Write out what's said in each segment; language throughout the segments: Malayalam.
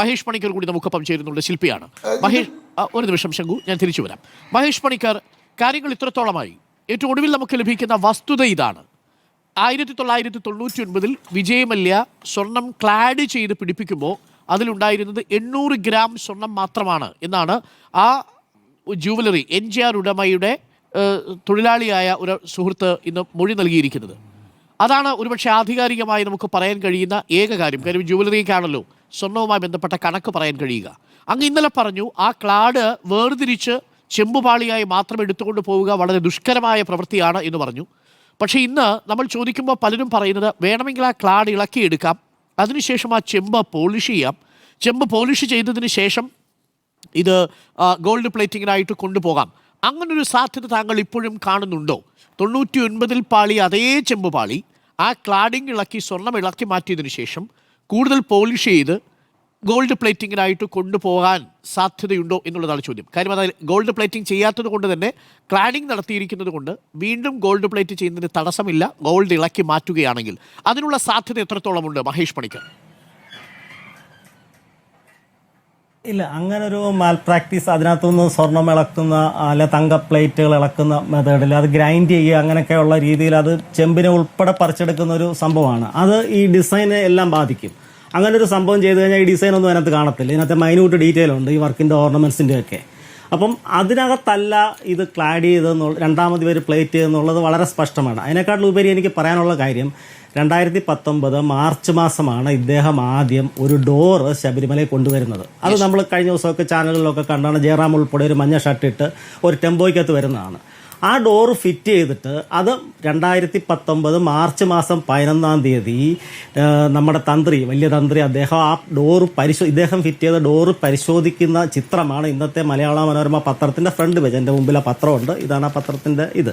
മഹേഷ് പണിക്കർ കൂടി നമുക്കൊപ്പം ചേരുന്നുള്ള ശില്പിയാണ്. മഹേഷ് ഒരു നിമിഷം ശങ്കു ഞാൻ തിരിച്ചു വരാം. മഹേഷ് പണിക്കർ കാര്യങ്ങൾ ഇത്രത്തോളമായി. ഏറ്റവും ഒടുവിൽ നമുക്ക് ലഭിക്കുന്ന വസ്തുത ഇതാണ്. ആയിരത്തി തൊള്ളായിരത്തി തൊണ്ണൂറ്റി ഒൻപതിൽ വിജയമല്യ സ്വർണം ക്ലാഡ് ചെയ്ത് പിടിപ്പിക്കുമ്പോൾ അതിലുണ്ടായിരുന്നത് എണ്ണൂറ് ഗ്രാം സ്വർണം മാത്രമാണ് എന്നാണ് ആ ജുവലറി എൻ ജി ആർ ഉടമയുടെ തൊഴിലാളിയായ ഒരു സുഹൃത്ത് ഇന്ന് മൊഴി നൽകിയിരിക്കുന്നത്. അതാണ് ഒരുപക്ഷെ ആധികാരികമായി നമുക്ക് പറയാൻ കഴിയുന്ന ഏക കാര്യം. കാര്യം ജുവലറിക്കാണല്ലോ സ്വർണവുമായി ബന്ധപ്പെട്ട കണക്ക് പറയാൻ കഴിയുക. അങ്ങ് ഇന്നലെ പറഞ്ഞു ആ ക്ലാഡ് വേർതിരിച്ച് ചെമ്പുപാളിയായി മാത്രം എടുത്തുകൊണ്ട് പോവുക വളരെ ദുഷ്കരമായ പ്രവൃത്തിയാണ് എന്ന് പറഞ്ഞു. പക്ഷേ ഇന്ന് നമ്മൾ ചോദിക്കുമ്പോൾ പലരും പറയുന്നത് വേണമെങ്കിൽ ആ ക്ലാഡ് ഇളക്കിയെടുക്കാം അതിനുശേഷം ആ ചെമ്പ് പോളിഷ് ചെയ്യാം. ചെമ്പ് പോളിഷ് ചെയ്തതിന് ശേഷം ഇത് ഗോൾഡ് പ്ലേറ്റിങ്ങിനായിട്ട് കൊണ്ടുപോകാം. അങ്ങനൊരു സാധ്യത താങ്കൾ ഇപ്പോഴും കാണുന്നുണ്ടോ? തൊണ്ണൂറ്റി ഒൻപതിൽ പാളി അതേ ചെമ്പ് പാളി ആ ക്ലാഡിങ് ഇളക്കി സ്വർണം ഇളക്കി മാറ്റിയതിനു ശേഷം കൂടുതൽ പോളിഷ് ചെയ്ത് ഗോൾഡ് പ്ലേറ്റിങ്ങിനായിട്ട് കൊണ്ടുപോകാൻ സാധ്യതയുണ്ടോ എന്നുള്ളതാണ് ചോദ്യം. കാര്യം അതായത് ഗോൾഡ് പ്ലേറ്റിംഗ് ചെയ്യാത്തത് കൊണ്ട് തന്നെ ക്ലാഡിംഗ് നടത്തിയിരിക്കുന്നത് കൊണ്ട് വീണ്ടും ഗോൾഡ് പ്ലേറ്റ് ചെയ്യുന്നതിന് തടസ്സമില്ല ഗോൾഡ് ഇളക്കി മാറ്റുകയാണെങ്കിൽ. അതിനുള്ള സാധ്യത എത്രത്തോളമുണ്ട് മഹേഷ് പണിക്കർ? ഇല്ല അങ്ങനെ ഒരു മാൽ പ്രാക്ടീസ് അതിനകത്തുനിന്ന് സ്വർണം ഇളക്കുന്ന അല്ലെ തങ്ക പ്ലേറ്റുകൾ ഇളക്കുന്ന മെത്തേഡിൽ അത് ഗ്രൈൻഡ് ചെയ്യുക അങ്ങനെയൊക്കെയുള്ള രീതിയിൽ അത് ചെമ്പിനെ ഉൾപ്പെടെ പറിച്ചെടുക്കുന്ന ഒരു സംഭവമാണ്. അത് ഈ ഡിസൈനെ എല്ലാം ബാധിക്കും. അങ്ങനെ ഒരു സംഭവം ചെയ്തു കഴിഞ്ഞാൽ ഈ ഡിസൈൻ ഒന്നും അതിനകത്ത് കാണത്തില്ല. ഇതിനകത്ത് മൈന്യൂട്ട് ഡീറ്റെയിൽ ഉണ്ട് ഈ വർക്കിന്റെ ഓർണമെന്റ്സിന്റെ ഒക്കെ. അപ്പം അതിനകത്തല്ല ഇത് ക്ലാഡ് ചെയ്തെന്നുള്ള രണ്ടാമത് പേര് പ്ലേറ്റ് ചെയ്തെന്നുള്ളത് വളരെ സ്പഷ്ടമാണ്. അതിനേക്കാട്ടിൽ ഉപരി എനിക്ക് പറയാനുള്ള കാര്യം രണ്ടായിരത്തി പത്തൊമ്പത് മാർച്ച് മാസമാണ് ഇദ്ദേഹം ആദ്യം ഒരു ഡോറ് ശബരിമലയിൽ കൊണ്ടുവരുന്നത്. അത് നമ്മൾ കഴിഞ്ഞ ദിവസമൊക്കെ ചാനലുകളിലൊക്കെ കണ്ടാണ് ജയറാം ഉൾപ്പെടെ ഒരു മഞ്ഞ ഷർട്ടിട്ട് ഒരു ടെമ്പോയ്ക്കകത്ത് വരുന്നതാണ്. ആ ഡോറ് ഫിറ്റ് ചെയ്തിട്ട് അത് രണ്ടായിരത്തി പത്തൊമ്പത് മാർച്ച് മാസം പതിനൊന്നാം തീയതി നമ്മുടെ തന്ത്രി വലിയ തന്ത്രി അദ്ദേഹം ആ ഡോറ് പരിശോ ഇദ്ദേഹം ഫിറ്റ് ചെയ്ത ഡോറ് പരിശോധിക്കുന്ന ചിത്രമാണ് ഇന്നത്തെ മലയാള മനോരമ പത്രത്തിന്റെ ഫ്രണ്ട് പേജ് എന്റെ മുമ്പിൽ ആ പത്രമുണ്ട്. ഇതാണ് ആ പത്രത്തിന്റെ ഇത്.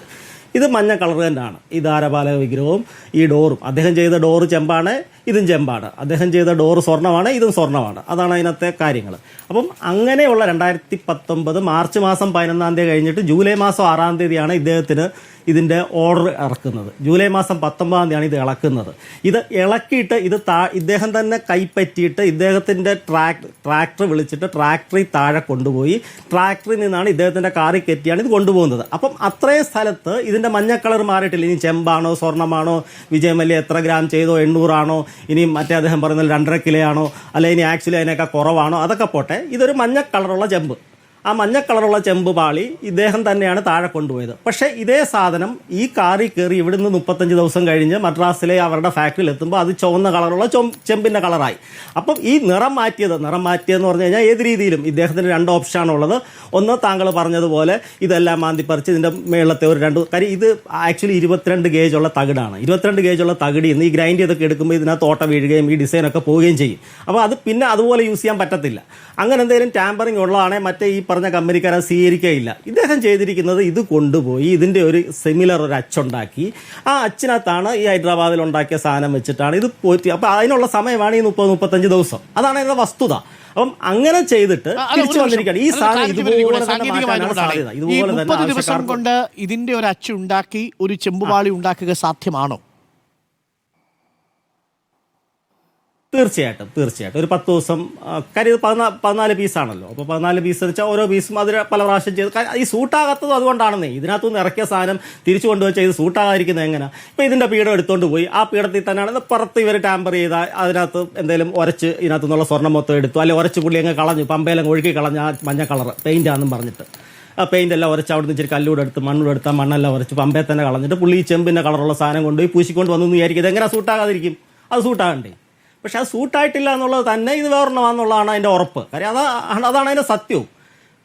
ഇത് മഞ്ഞ കളർ തന്നെയാണ്. ഈ ധാരപാലക വിഗ്രഹവും ഈ ഡോറും. അദ്ദേഹം ചെയ്ത ഡോറ് ചെമ്പാണ് ഇതും ചെമ്പാണ്. അദ്ദേഹം ചെയ്ത ഡോറ് സ്വർണമാണ് ഇതും സ്വർണമാണ് അതാണ് അതിനകത്തെ കാര്യങ്ങൾ. അപ്പം അങ്ങനെയുള്ള രണ്ടായിരത്തി പത്തൊമ്പത് മാർച്ച് മാസം പതിനൊന്നാം തീയതി കഴിഞ്ഞിട്ട് ജൂലൈ മാസം ആറാം തീയതിയാണ് ഇദ്ദേഹത്തിന് ഇതിന്റെ ഓർഡർ ഇറക്കുന്നത്. ജൂലൈ മാസം പത്തൊമ്പതാം തീയതിയാണ് ഇത് ഇളക്കുന്നത്. ഇത് ഇളക്കിയിട്ട് ഇത് താ ഇദ്ദേഹം തന്നെ കൈപ്പറ്റിയിട്ട് ഇദ്ദേഹത്തിന്റെ ട്രാക് ട്രാക്ടർ വിളിച്ചിട്ട് ട്രാക്ടറിൽ താഴെ കൊണ്ടുപോയി ട്രാക്ടറിൽ നിന്നാണ് ഇദ്ദേഹത്തിന്റെ കാറിൽ കയറ്റിയാണ് ഇത് കൊണ്ടുപോകുന്നത്. അപ്പം അത്രയും സ്ഥലത്ത് ഇതിന്റെ മഞ്ഞ കളർ മാറിയിട്ടില്ല. ഇനി ചെമ്പാണോ സ്വർണമാണോ വിജയമല്യ എത്ര ഗ്രാം ചെയ്തോ എണ്ണൂറാണോ ഇനി മറ്റേ അദ്ദേഹം പറയുന്നത് രണ്ടര കിലോ ആണോ ഇനി ആക്ച്വലി അതിനൊക്കെ കുറവാണോ അതൊക്കെ പോട്ടെ. ഇതൊരു മഞ്ഞ കളറുള്ള ചെമ്പ്. ആ മഞ്ഞ കളറുള്ള ചെമ്പ് പാളി ഇദ്ദേഹം തന്നെയാണ് താഴെ കൊണ്ടുപോയത്. പക്ഷേ ഇതേ സാധനം ഈ കാറിൽ കയറി ഇവിടുന്ന് മുപ്പത്തഞ്ച് ദിവസം കഴിഞ്ഞ് മദ്രാസിലെ അവരുടെ ഫാക്ടറിയിൽ എത്തുമ്പോൾ അത് ചുവന്ന കളറുള്ള ചെമ്പിന്റെ കളറായി. അപ്പം ഈ നിറം മാറ്റിയത് നിറം മാറ്റിയതെന്ന് പറഞ്ഞു കഴിഞ്ഞാൽ ഏത് രീതിയിലും ഇദ്ദേഹത്തിന് രണ്ട് ഓപ്ഷനാണുള്ളത് ഒന്ന് താങ്കൾ പറഞ്ഞതുപോലെ ഇതെല്ലാം മാന്തിപ്പറിച്ച് ഇതിന്റെ മേളത്തെ ഒരു രണ്ട് കാര്യം ഇത് ആക്ച്വലി ഇരുപത്തിരണ്ട് ഗേജ് ഉള്ള തകിടാണ്. ഇരുപത്തിരണ്ട് ഗേജ് ഉള്ള ഇന്ന് ഈ ഗ്രൈൻഡ് ചെയ്തൊക്കെ എടുക്കുമ്പോൾ ഇതിനകത്ത് ഓട്ട വീഴുകയും ഈ ഡിസൈനൊക്കെ പോവുകയും ചെയ്യും. അപ്പോൾ അത് പിന്നെ അതുപോലെ യൂസ് ചെയ്യാൻ പറ്റത്തില്ല. അങ്ങനെ എന്തെങ്കിലും ടാമ്പറിങ് ഉള്ളതാണെങ്കിൽ മറ്റേ ഈ പറഞ്ഞ കമ്പനിക്കാരെ സ്വീകരിക്കുകയില്ല. ഇദ്ദേഹം ചെയ്തിരിക്കുന്നത് ഇത് കൊണ്ടുപോയി ഇതിന്റെ ഒരു സിമിലർ ഒരു അച്ചുണ്ടാക്കി. ആ അച്ചിനകത്താണ് ഈ ഹൈദരാബാദിൽ ഉണ്ടാക്കിയ സാധനം വെച്ചിട്ടാണ് ഇത് പോറ്റി. അപ്പൊ അതിനുള്ള സമയമാണ് ഈ മുപ്പത് മുപ്പത്തഞ്ച് ദിവസം. അതാണ് അതിന്റെ വസ്തുത. അപ്പം അങ്ങനെ ചെയ്തിട്ട് തിരിച്ചു. വന്നിരിക്കുകയാണ്. ഈ സാധനം ഇതുപോലെ. സാധ്യത. ഇതുപോലെ തന്നെ ദിവസം കൊണ്ട് ഇതിന്റെ ഒരു അച്ചുണ്ടാക്കി ഒരു ചെമ്പുപാളി ഉണ്ടാക്കുക സാധ്യമാണോ? തീർച്ചയായിട്ടും തീർച്ചയായിട്ടും. ഒരു പത്ത് ദിവസം കാര്യം ഇത് പതിനാ പതിനാല് പീസാണല്ലോ അപ്പോൾ പതിനാല് പീസ് എന്ന് വെച്ചാൽ ഓരോ പീസും അതിൽ പല പ്രാവശ്യം ചെയ്ത് ഈ സൂട്ടാകാത്തതും അതുകൊണ്ടാണെന്നേ. ഇതിനകത്തുനിന്ന് ഇറക്കിയ സാധനം തിരിച്ചു കൊണ്ടുവച്ചാൽ ഇത് സൂട്ടാകാതിരിക്കുന്നത് എങ്ങനെ? ഇപ്പം ഇതിന്റെ പീഠം എടുത്തുകൊണ്ട് പോയി. ആ പീഠത്തിൽ തന്നെയാണ് ഇത് പുറത്ത് ഇവർ ടാമ്പർ ചെയ്ത അതിനകത്ത് എന്തെങ്കിലും ഉരച്ച് ഇതിനകത്തു നിന്നുള്ള സ്വർണം മൊത്തം എടുത്തു. അല്ലെങ്കിൽ ഉരച്ച് പുള്ളി അങ്ങ് കളഞ്ഞു. പമ്പയിലങ്ങ് ഒഴുക്കി കളഞ്ഞ ആ മഞ്ഞ കളർ പെയിന്റ് ആണെന്നും പറഞ്ഞിട്ട്. ആ പെയിന്റ് എല്ലാം ഉരച്ച് നിന്ന് ഇച്ചിരി കല്ലൂടെ എടുത്ത് മണ്ണൂടെ എടുത്ത് മണ്ണെല്ലാം ഉരച്ച് പമ്പയെ തന്നെ കളഞ്ഞിട്ട് പുള്ളി ഈ ചെമ്പിന്റെ കളറുള്ള സാധനം കൊണ്ടുപോയി പൂശിക്കൊണ്ട് വന്നു വിചാരിക്കും. ഇതെങ്ങനെ സൂട്ടാകാതിരിക്കും? അത് സൂട്ടാകണ്ടേ? പക്ഷെ അത് സൂട്ടായിട്ടില്ല എന്നുള്ളത് തന്നെ ഇത് വേറൊരെണ്ണമാണെന്നുള്ളതാണ് അതിന്റെ ഉറപ്പ്. കാര്യം അതാണ് അതാണ് അതിന്റെ സത്യവും.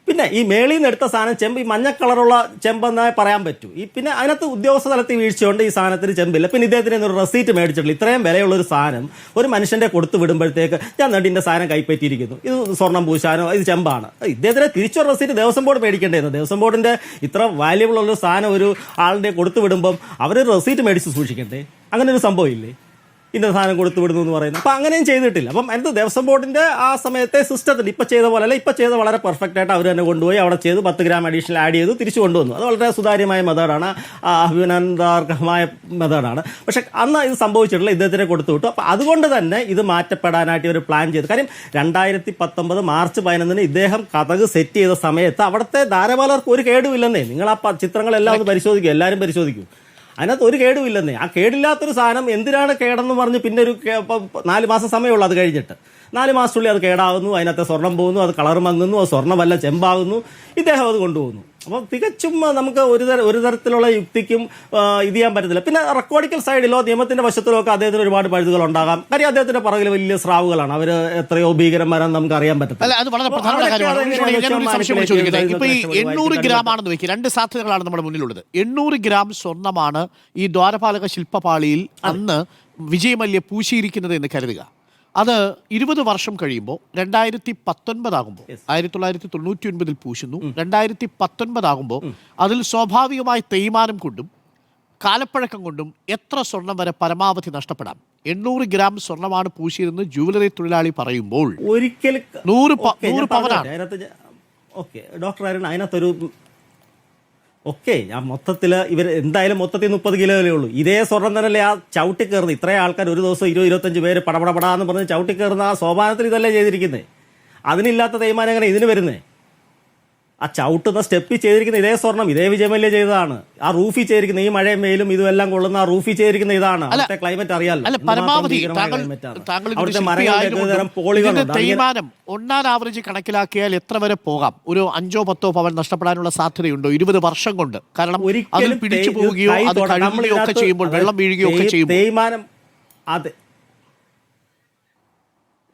പിന്നെ ഈ മേളിൽ നിന്ന് എടുത്ത സാധനം ചെമ്പ് ഈ മഞ്ഞ കളറുള്ള ചെമ്പെന്നേ പറയാൻ പറ്റൂ. ഈ പിന്നെ അതിനകത്ത് ഉദ്യോഗസ്ഥ തലത്തിൽ വീഴ്ചയുണ്ട് ഈ സാധനത്തിന് ചെമ്പില്ല. പിന്നെ ഇദ്ദേഹത്തിന് ഒരു റെസീറ്റ് മേടിച്ചിട്ടില്ല ഇത്രയും വിലയുള്ള ഒരു സാധനം ഒരു മനുഷ്യന്റെ കൊടുത്തു വിടുമ്പോഴത്തേക്ക് ഞാൻ നടിന്റെ സാധനം കൈപ്പറ്റിയിരിക്കുന്നു. ഇത് സ്വർണം പൂശാനോ ഇത് ചെമ്പാണ്. ഇദ്ദേഹത്തിന് തിരിച്ചൊരു റെസീറ്റ് ദേവസ്വം ബോർഡ് മേടിക്കേണ്ടിയിരുന്നു. ദേവസ്വം ബോർഡിന്റെ ഇത്ര വാല്യബിൾ ഉള്ള സാധനം ഒരു ആളിന്റെ കൊടുത്തു വിടുമ്പം അവർ റെസീറ്റ് മേടിച്ച് സൂക്ഷിക്കണ്ടേ? അങ്ങനെ ഒരു സംഭവം ഇല്ലേ? ഇന്ന സാധനം കൊടുത്തു വിടുന്നു എന്ന് പറയുന്നത്. അപ്പം അങ്ങനെയും ചെയ്തിട്ടില്ല. അപ്പം എന്ത് ദേവസ്വം ബോർഡിന്റെ ആ സമയത്തെ സിസ്റ്റത്തിൽ ഇപ്പം ചെയ്ത പോലെ അല്ല ഇപ്പം ചെയ്ത വളരെ പെർഫെക്റ്റ് ആയിട്ട് അവർ തന്നെ കൊണ്ടുപോയി അവിടെ ചെയ്ത് പത്ത് ഗ്രാം അഡീഷണൽ ആഡ് ചെയ്ത് തിരിച്ചു കൊണ്ടുവന്നു. അത് വളരെ സുതാര്യമായ മെത്തേഡാണ് അഭിനന്ദാർഹമായ മെത്തേഡാണ് പക്ഷേ അന്ന് ഇത് സംഭവിച്ചിട്ടില്ല ഇദ്ദേഹത്തിനെ കൊടുത്തു വിട്ടു. അപ്പം അതുകൊണ്ട് തന്നെ ഇത് മാറ്റപ്പെടാനായിട്ട് ഇവർ പ്ലാൻ ചെയ്തു. കാര്യം രണ്ടായിരത്തി പത്തൊമ്പത് മാർച്ച് പതിനൊന്നിന് ഇദ്ദേഹം കഥക് സെറ്റ് ചെയ്ത സമയത്ത് അവിടുത്തെ ധാരപാലർക്ക് ഒരു കേടുമില്ലെന്നേ നിങ്ങൾ ആ ചിത്രങ്ങളെല്ലാം ഒന്ന് പരിശോധിക്കും. എല്ലാവരും പരിശോധിക്കും. അതിനകത്ത് ഒരു കേടുമില്ലെന്നേ ആ കേടില്ലാത്തൊരു സാധനം എന്തിനാണ് കേടെന്ന് പറഞ്ഞ് പിന്നെ ഒരു നാല് മാസം സമയമുള്ളൂ അത് കഴിഞ്ഞിട്ട്. നാല് മാസത്തിനുള്ളിൽ അത് കേടാവുന്നു അതിനകത്ത് സ്വർണം പോകുന്നു അത് കളർ മങ്ങുന്നു അത് സ്വർണമല്ല ചെമ്പാകുന്നു. ഇദ്ദേഹം അത് കൊണ്ടുപോകുന്നു. അപ്പം തികച്ചും നമുക്ക് ഒരു തര ഒരു തരത്തിലുള്ള യുക്തിക്കും ഇത് ചെയ്യാൻ പറ്റത്തില്ല. പിന്നെ റെക്കോർഡിക്കൽ സൈഡിലോ നിയമത്തിന്റെ വശത്തിലോ ഒക്കെ അദ്ദേഹത്തിന് ഒരുപാട് പഴുതുകൾ ഉണ്ടാകാം. കാര്യം അദ്ദേഹത്തിന്റെ പുറകിൽ വലിയ സ്രാവുകളാണ്. അവർ എത്രയോ ഭീകരന്മാരാണെന്ന് നമുക്ക് അറിയാൻ പറ്റത്തില്ല. അത് വളരെ പ്രധാനപ്പെട്ട കാര്യമാണ്. ഇപ്പൊ ഈ. എണ്ണൂറ് ഗ്രാം ആണെന്ന് വെക്കുക. രണ്ട് സാധ്യതകളാണ് നമ്മുടെ മുന്നിലുള്ളത്. എണ്ണൂറ് ഗ്രാം സ്വർണമാണ് ഈ ദ്വാരപാലക ശില്പപാളിയിൽ അന്ന് വിജയമല്യ പൂശിയിരിക്കുന്നത് എന്ന് കരുതുക. അത് ഇരുപത് വർഷം കഴിയുമ്പോൾ രണ്ടായിരത്തി പത്തൊൻപതാകുമ്പോൾ ആയിരത്തി തൊള്ളായിരത്തി തൊണ്ണൂറ്റി ഒൻപതിൽ പൂശുന്നു രണ്ടായിരത്തി പത്തൊൻപതാകുമ്പോൾ അതിൽ സ്വാഭാവികമായി തേയ്മാനം കൊണ്ടും കാലപ്പഴക്കം കൊണ്ടും എത്ര സ്വർണം വരെ പരമാവധി നഷ്ടപ്പെടാം? എണ്ണൂറ് ഗ്രാം സ്വർണമാണ് പൂശിയതെന്ന് ജുവലറി തൊഴിലാളി പറയുമ്പോൾ ഒരിക്കൽ നൂറ് നൂറ് പവനാണ്. ഓക്കെ ഡോക്ടർ അതിനകത്തൊരു ഓക്കെ ഞാൻ മൊത്തത്തിൽ ഇവർ എന്തായാലും മൊത്തത്തിൽ മുപ്പത് കിലോയിലേ ഉള്ളൂ. ഇതേ സ്വർണം തന്നെയല്ലേ ആ ചവിട്ടി കയറുന്നത്. ഇത്രയും ആൾക്കാർ ഒരു ദിവസം ഇരുപത് ഇരുപത്തഞ്ച് പേര് പടപടപടാന്ന് പറഞ്ഞ് ചവിട്ടി കയറുന്ന ആ സോപാനത്തിൽ ഇതല്ലേ ചെയ്തിരിക്കുന്നത് അതിനില്ലാത്ത തേയ്മാനം എങ്ങനെ ഇതിന് വരുന്നേ? ആ ചവിട്ടുന്ന സ്റ്റെപ്പ് ചെയ്തിരിക്കുന്ന ഇതേ സ്വർണം ഇതേ വിജയമല്യ ചെയ്തതാണ്. ആ റൂഫി ചെയ്തിരിക്കുന്ന ഈ മഴയും വെയിലും ഇതും എല്ലാം കൊള്ളുന്ന ആ റൂഫി ചെയ്തിരിക്കുന്ന ഇതാണ്. അവിടുത്തെ ക്ലൈമറ്റ് അറിയാലോ. തേയ്മാനം ഒന്നാം ആവറേജ് കണക്കിലാക്കിയാൽ എത്ര വരെ പോകാം? ഒരു അഞ്ചോ പത്തോ പവൻ നഷ്ടപ്പെടാനുള്ള സാധ്യതയുണ്ടോ. ഇരുപത് വർഷം കൊണ്ട്. കാരണം ഒരിക്കലും പിടിച്ചു പോവുകയോ അത് ഒക്കെ ചെയ്യുമ്പോൾ വെള്ളം വീഴുകയോ ഒക്കെ ചെയ്യുമ്പോൾ. തേയ്മാനം അതെ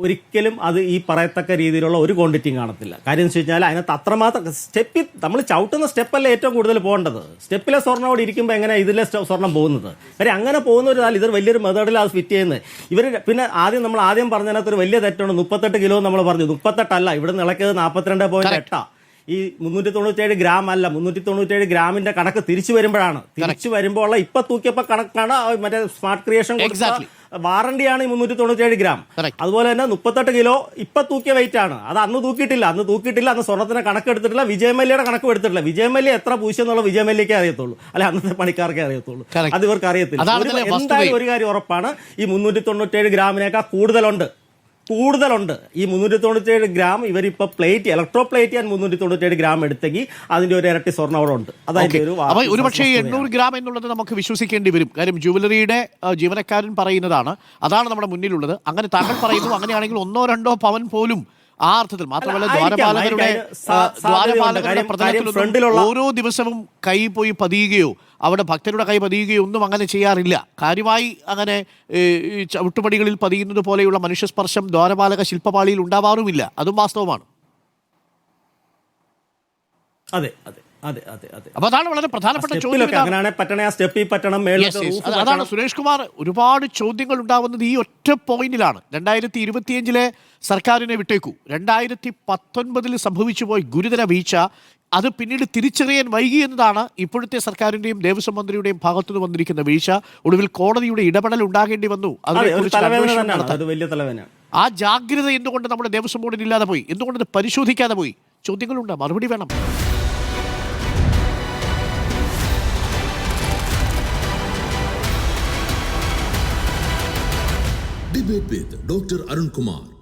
ഒരിക്കലും അത് ഈ പറയത്തക്ക രീതിയിലുള്ള ഒരു ക്വാണ്ടിറ്റിയും കാണത്തില്ല. കാര്യം എന്ന് വെച്ച് കഴിഞ്ഞാൽ അതിനകത്ത് അത്രമാത്രം സ്റ്റെപ്പിൽ നമ്മൾ ചവിട്ടുന്ന സ്റ്റെപ്പല്ല ഏറ്റവും കൂടുതൽ പോകേണ്ടത്. സ്റ്റെപ്പിലെ സ്വർണോട് ഇരിക്കുമ്പോൾ എങ്ങനെ ഇതിലെ സ്വർണം പോകുന്നത്? കാര്യം അങ്ങനെ പോകുന്ന ഒരു ഇതൊരു വലിയൊരു മെത്തേഡിൽ അത് ഫിറ്റ് ചെയ്യുന്നത്. ഇവർ പിന്നെ ആദ്യം നമ്മൾ ആദ്യം പറഞ്ഞതിനകത്ത് ഒരു വലിയ തെറ്റാണ് മുപ്പത്തെട്ട് കിലോ നമ്മൾ പറഞ്ഞു. മുപ്പത്തെട്ടല്ല ഇവിടെ നിന്ന് ഇളക്കിയത് നാൽപ്പത്തിരണ്ട് പോയിന്റ് എട്ടാണ് ഈ മുന്നൂറ്റി തൊണ്ണൂറ്റേഴ് ഗ്രാം അല്ല മുന്നൂറ്റി തൊണ്ണൂറ്റേഴ് ഗ്രാമിന്റെ കണക്ക് തിരിച്ചു വരുമ്പോഴാണ്. തിരിച്ചു വരുമ്പോൾ ഇപ്പൊ തൂക്കിയപ്പോ കണക്കാണ് മറ്റേ സ്മാർട്ട് ക്രിയേഷൻ. വാറണ്ടിയാണ് ഈ മുന്നൂറ്റി തൊണ്ണൂറ്റേഴ് ഗ്രാം അതുപോലെ തന്നെ മുപ്പത്തെട്ട് കിലോ ഇപ്പൊ തൂക്കിയ വെയിറ്റ് ആണ്. അത് അന്ന് തൂക്കിയിട്ടില്ല. അന്ന് തൂക്കിയിട്ടില്ല. അന്ന് സ്വർണത്തിന് കണക്ക് എടുത്തിട്ടില്ല. വിജയമല്യയുടെ കണക്ക് എടുത്തിട്ടില്ല. വിജയമല്യ എത്ര പൂശ്യെന്നുള്ള വിജയമല്യക്കേ അറിയത്തുള്ളൂ. അല്ലെ അന്നത്തെ പണിക്കാർക്കേ അറിയത്തുള്ളൂ. അത് ഇവർക്ക് അറിയത്തില്ല. എന്തായാലും ഒരു കാര്യം ഉറപ്പാണ്. ഈ മുന്നൂറ്റി തൊണ്ണൂറ്റേഴ് ഗ്രാമിനേക്കാൾ കൂടുതലുണ്ട്. കൂടുതലുണ്ട്. ഈ മുന്നൂറ്റി തൊണ്ണൂറ്റേഴ് ഗ്രാം ഇവരിപ്പോ പ്ലേറ്റ് ഇലക്ട്രോ പ്ലേറ്റ് ഞാൻ മുന്നൂറ്റി തൊണ്ണൂറ്റേഴ് ഗ്രാം എടുത്തെങ്കിൽ അതിന്റെ ഒരു ഇരട്ടി സ്വർണം അവിടെ ഉണ്ട് അതായത് ഒരു പക്ഷേ എണ്ണൂറ് ഗ്രാം എന്നുള്ളത് നമുക്ക് വിശ്വസിക്കേണ്ടി വരും. കാര്യം ജുവലറിയുടെ ജീവനക്കാരൻ പറയുന്നതാണ് അതാണ് നമ്മുടെ മുന്നിലുള്ളത്. അങ്ങനെ താങ്കൾ പറയുന്നു അങ്ങനെയാണെങ്കിൽ ഒന്നോ രണ്ടോ പവൻ പോലും ആ അർത്ഥത്തിൽ മാത്രമല്ല ദ്വാരപാലകരുടെ. ദ്വാരപാലകരുടെ പ്രതലത്തിലൊന്നും ഓരോ ദിവസവും കൈ പോയി പതിയുകയോ അവിടെ ഭക്തരുടെ കൈ പതിയുകയോ ഒന്നും അങ്ങനെ ചെയ്യാറില്ല. കാര്യമായി അങ്ങനെ ചവിട്ടുപടികളിൽ പതിയുന്നത് പോലെയുള്ള മനുഷ്യസ്പർശം ദ്വാരപാലക ശില്പപാളിയിൽ ഉണ്ടാവാറുമില്ല. അതും വാസ്തവമാണ്. അതെ അതെ അതെ അതെ അതെ. അപ്പൊ അതാണ് വളരെ പ്രധാനപ്പെട്ട ചോദ്യം അതാണ് സുരേഷ് കുമാർ ഒരുപാട് ചോദ്യങ്ങൾ ഉണ്ടാവുന്നത് ഈ ഒറ്റ പോയിന്റിലാണ്. രണ്ടായിരത്തി ഇരുപത്തിയഞ്ചിലെ സർക്കാരിനെ വിട്ടേക്കൂ. രണ്ടായിരത്തി പത്തൊൻപതിൽ സംഭവിച്ചു പോയി ഗുരുതര വീഴ്ച അത് പിന്നീട് തിരിച്ചറിയാൻ വൈകി എന്നതാണ് ഇപ്പോഴത്തെ സർക്കാരിന്റെയും ദേവസ്വം മന്ത്രിയുടെയും ഭാഗത്തുനിന്ന് വന്നിരിക്കുന്ന വീഴ്ച. ഒടുവിൽ കോടതിയുടെ ഇടപെടൽ ഉണ്ടാകേണ്ടി വന്നു. അതിനെക്കുറിച്ച് ആ ജാഗ്രത എന്തുകൊണ്ട് നമ്മുടെ ദേവസ്വം ബോർഡിന് ഇല്ലാതെ പോയി? എന്തുകൊണ്ട് അത് പരിശോധിക്കാതെ പോയി? ചോദ്യങ്ങളുണ്ട്. മറുപടി വേണം. Debate with doctor Kumar